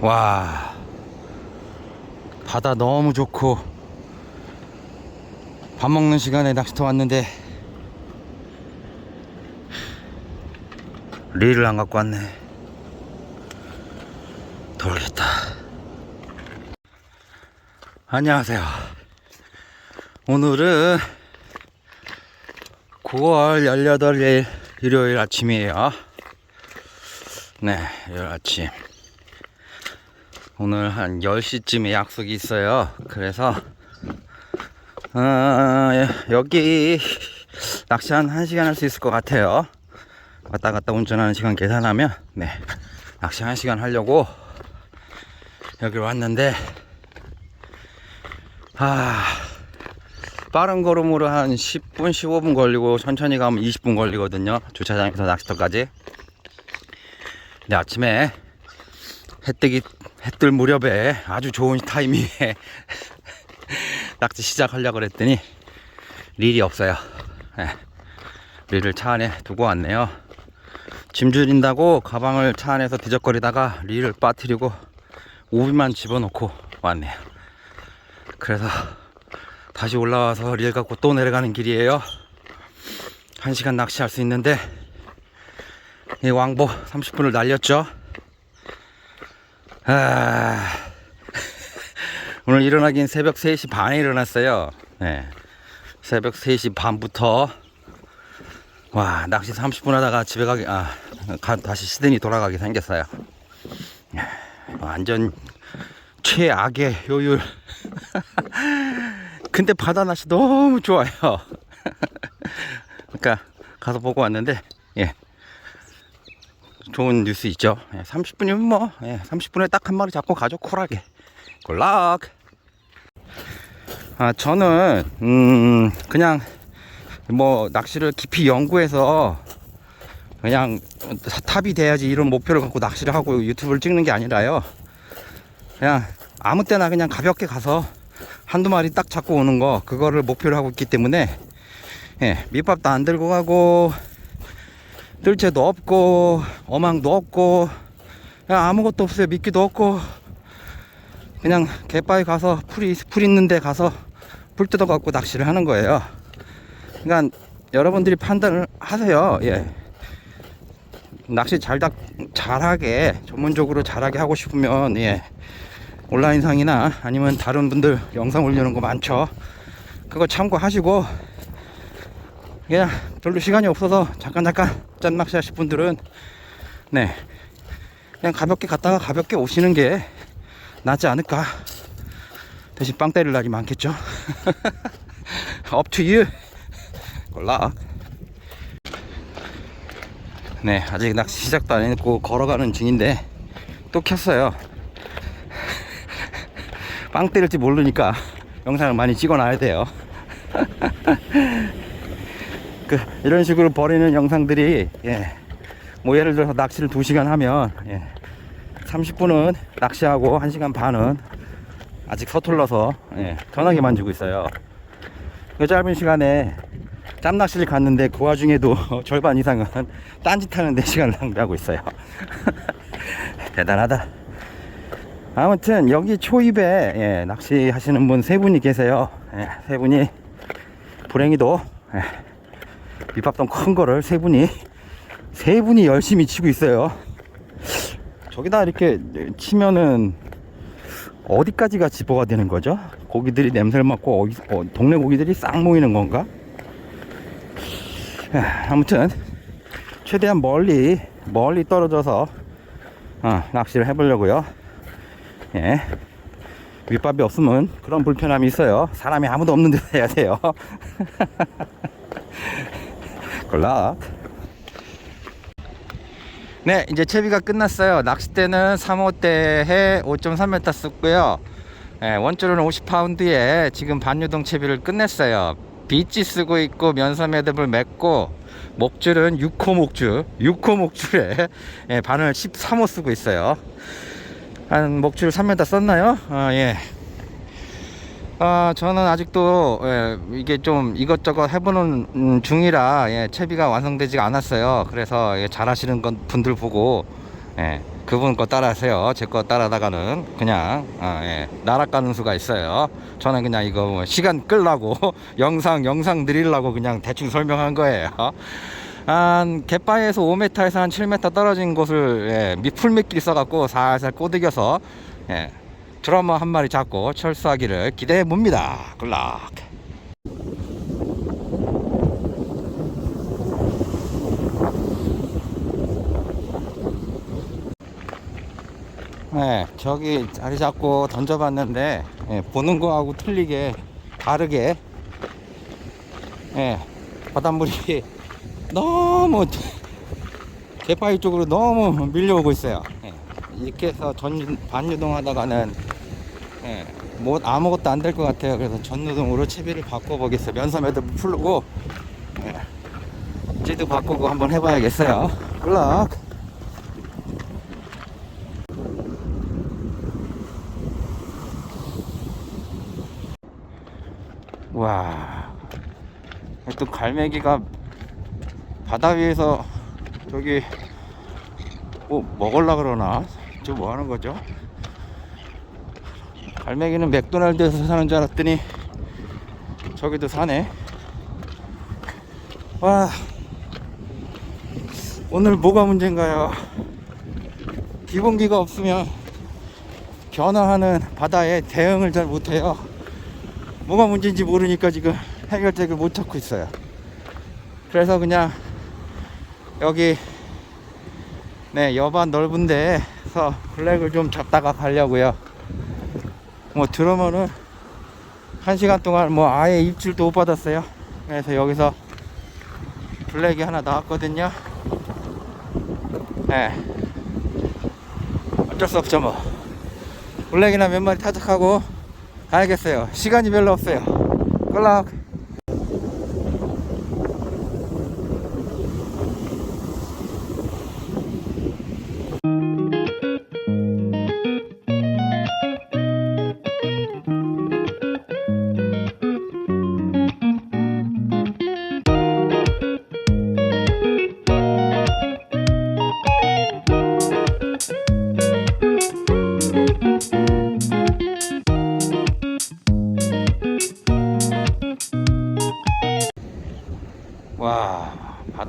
와. 바다 너무 좋고 밥 먹는 시간에 낚시터 왔는데 릴을 안 갖고 왔네. 돌겠다. 안녕하세요. 오늘은 9월 18일 일요일 아침이에요. 네 일요일 아침 오늘 한 10시쯤에 약속이 있어요. 그래서, 어, 예, 여기 낚시 한 1시간 할 수 있을 것 같아요. 왔다 갔다 운전하는 시간 계산하면, 네. 낚시 1시간 하려고 여기 왔는데, 아, 빠른 걸음으로 한 10분, 15분 걸리고 천천히 가면 20분 걸리거든요. 주차장에서 낚시터까지. 근데 아침에 해 뜨기 해뜰 무렵에 아주 좋은 타이밍에 낚시 시작하려고 그랬더니 릴이 없어요. 네. 릴을 차 안에 두고 왔네요. 짐 줄인다고 가방을 차 안에서 뒤적거리다가 릴을 빠뜨리고 우비만 집어넣고 왔네요. 그래서 다시 올라와서 릴 갖고 또 내려가는 길이에요. 한 시간 낚시할 수 있는데 이 왕복 30분을 날렸죠. 아, 오늘 일어나긴 새벽 3시 반에 일어났어요. 네. 새벽 3시 반부터 와 낚시 30분 하다가 집에 가기 아 가, 다시 시드니 돌아가게 생겼어요. 완전 최악의 요율. 근데 바다 날씨 너무 좋아요. 그러니까 가서 보고 왔는데 예 좋은 뉴스 있죠. 예, 30분이면 뭐, 예, 30분에 딱 한 마리 잡고 가죠. 쿨하게. 굴락. 아, 저는, 음, 그냥, 뭐, 낚시를 깊이 연구해서, 그냥, 탑이 돼야지 이런 목표를 갖고 낚시를 하고 유튜브를 찍는 게 아니라요. 그냥, 아무 때나 그냥 가볍게 가서, 한두 마리 딱 잡고 오는 거, 그거를 목표로 하고 있기 때문에, 예, 밑밥도 안 들고 가고, 뜰채도 없고 어망도 없고 아무것도 없어요. 미끼도 없고. 그냥 갯바위 가서 풀이 풀 있는데 가서 불 뜯어 갖고 낚시를 하는 거예요. 그러니까 여러분들이 판단을 하세요. 예. 낚시 잘 다, 잘하게 전문적으로 잘하게 하고 싶으면 예. 온라인상이나 아니면 다른 분들 영상 올리는 거 많죠. 그거 참고하시고 그냥 별로 시간이 없어서 잠깐 잠깐 짠낚시 하실 분들은 네 그냥 가볍게 갔다가 가볍게 오시는 게 낫지 않을까. 대신 빵 때릴 날이 많겠죠. To you. 골락 네 아직 낚시 시작도 안 했고 걸어가는 중인데 또 켰어요. 빵 때릴지 모르니까 영상을 많이 찍어 놔야 돼요 그 이런 식으로 버리는 영상들이 예. 뭐 예를 들어서 낚시를 2시간 하면 예. 30분은 낚시하고 1시간 반은 아직 서툴러서 예. 전화기 만지고 있어요. 그 짧은 시간에 짬낚시를 갔는데 그 와중에도 절반 이상은 딴짓하는 데 시간을 낭비하고 있어요. 대단하다. 아무튼 여기 초입에 예, 낚시 하시는 분 세 분이 계세요. 예, 세 분이 불행히도 예, 밑밥동 큰 거를 세 분이 세 분이 열심히 치고 있어요. 저기다 이렇게 치면은 어디까지가 집어가 되는 거죠? 고기들이 냄새를 맡고 어디, 어, 동네 고기들이 싹 모이는 건가? 아, 아무튼 최대한 멀리 멀리 떨어져서 어, 낚시를 해보려고요. 예. 밑밥이 없으면 그런 불편함이 있어요. 사람이 아무도 없는 데서 해야 돼요. 꼴락. 네, 이제 채비가 끝났어요. 낚싯대는 3호대에 5.3m 썼고요. 예, 원줄은 50파운드에 지금 반유동 채비를 끝냈어요. 비치 쓰고 있고 면사 매듭을 맺고 목줄은 6호 목줄, 6호 목줄에 예, 바늘 13호 쓰고 있어요. 한 목줄 3m 썼나요? 아, 예. 아, 저는 아직도 예, 이게 좀 이것저것 해보는 음, 중이라 예, 채비가 완성되지가 않았어요. 그래서 예, 잘하시는 건 분들 보고 예, 그분 거 따라하세요. 제 거 따라다가는 그냥 아, 예. 날아가는 수가 있어요. 저는 그냥 이거 뭐 시간 끌라고 영상 영상 드리려고 그냥 대충 설명한 거예요. 한 갯바위에서 5m에서 한 7m 떨어진 곳을 예, 미- 풀미끼리 써갖고 살살 꼬드겨서 예, 드러머 한 마리 잡고 철수하기를 기대해 봅니다. 굴락. 네, 저기 자리 잡고 던져봤는데 예, 보는 거하고 틀리게 다르게 예, 바닷물이 너무 개파이 쪽으로 너무 밀려오고 있어요. 예, 이렇게 해서 전 반유동하다가는 예, 뭐 아무것도 안 될 것 같아요. 그래서 전유동으로 채비를 바꿔보겠어요. 면섬에도 풀고 예, 찌도 바꾸고 한번 해봐야겠어요. 꿀락. 와, 또 갈매기가 바다 위에서 저기 뭐 먹을라 그러나? 저 뭐 하는 거죠? 갈매기는 맥도날드에서 사는 줄 알았더니 저기도 사네. 와, 오늘 뭐가 문제인가요? 기본기가 없으면 변화하는 바다에 대응을 잘 못해요. 뭐가 문제인지 모르니까 지금 해결책을 못 찾고 있어요. 그래서 그냥 여기 네 여반 넓은 데서 블랙을 좀 잡다가 가려고요. 뭐 들어면은 한 시간 동안 뭐 아예 입질도 못 받았어요. 그래서 여기서 블랙이 하나 나왔거든요. 네. 어쩔 수 없죠 뭐. 블랙이나 몇 마리 타작하고 알겠어요. 시간이 별로 없어요. 끌락.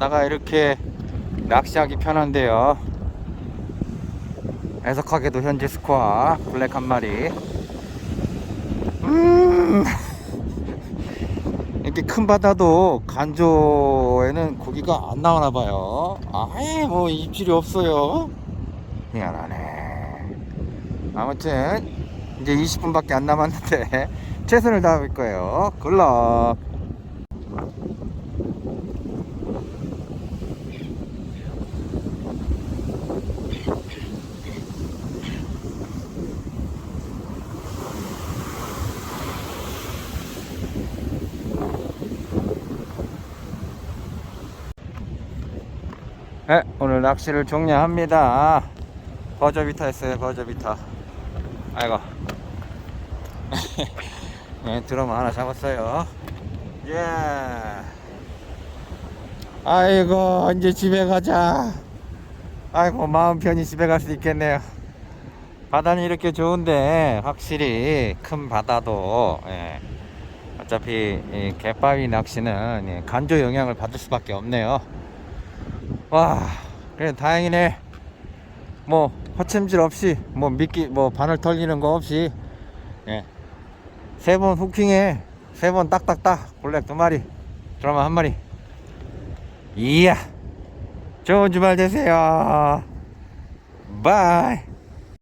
바다가 이렇게 낚시하기 편한데요. 애석하게도 현재 스코어 블랙 한 마리. 음, 이렇게 큰 바다도 간조에는 고기가 안 나오나 봐요. 아예 뭐 입질이 없어요. 미안하네. 아무튼 이제 20분밖에 안 남았는데 최선을 다할 거예요. 굴럭. 네, 오늘 낚시를 종료합니다. 버저비타 했어요, 버저비타. 아이고. 네, 드럼 하나 잡았어요. 예. 아이고, 이제 집에 가자. 아이고, 마음 편히 집에 갈 수 있겠네요. 바다는 이렇게 좋은데, 확실히 큰 바다도, 예. 어차피 이 갯바위 낚시는 예, 간조 영향을 받을 수밖에 없네요. 와, 그래 다행이네. 뭐 허챔질 없이 뭐 미끼 뭐 바늘 털리는 거 없이. 예. 세 번 후킹에 세 번 딱딱딱. 블랙 두 마리. 드라마 한 마리. 이야. 좋은 주말 되세요. 바이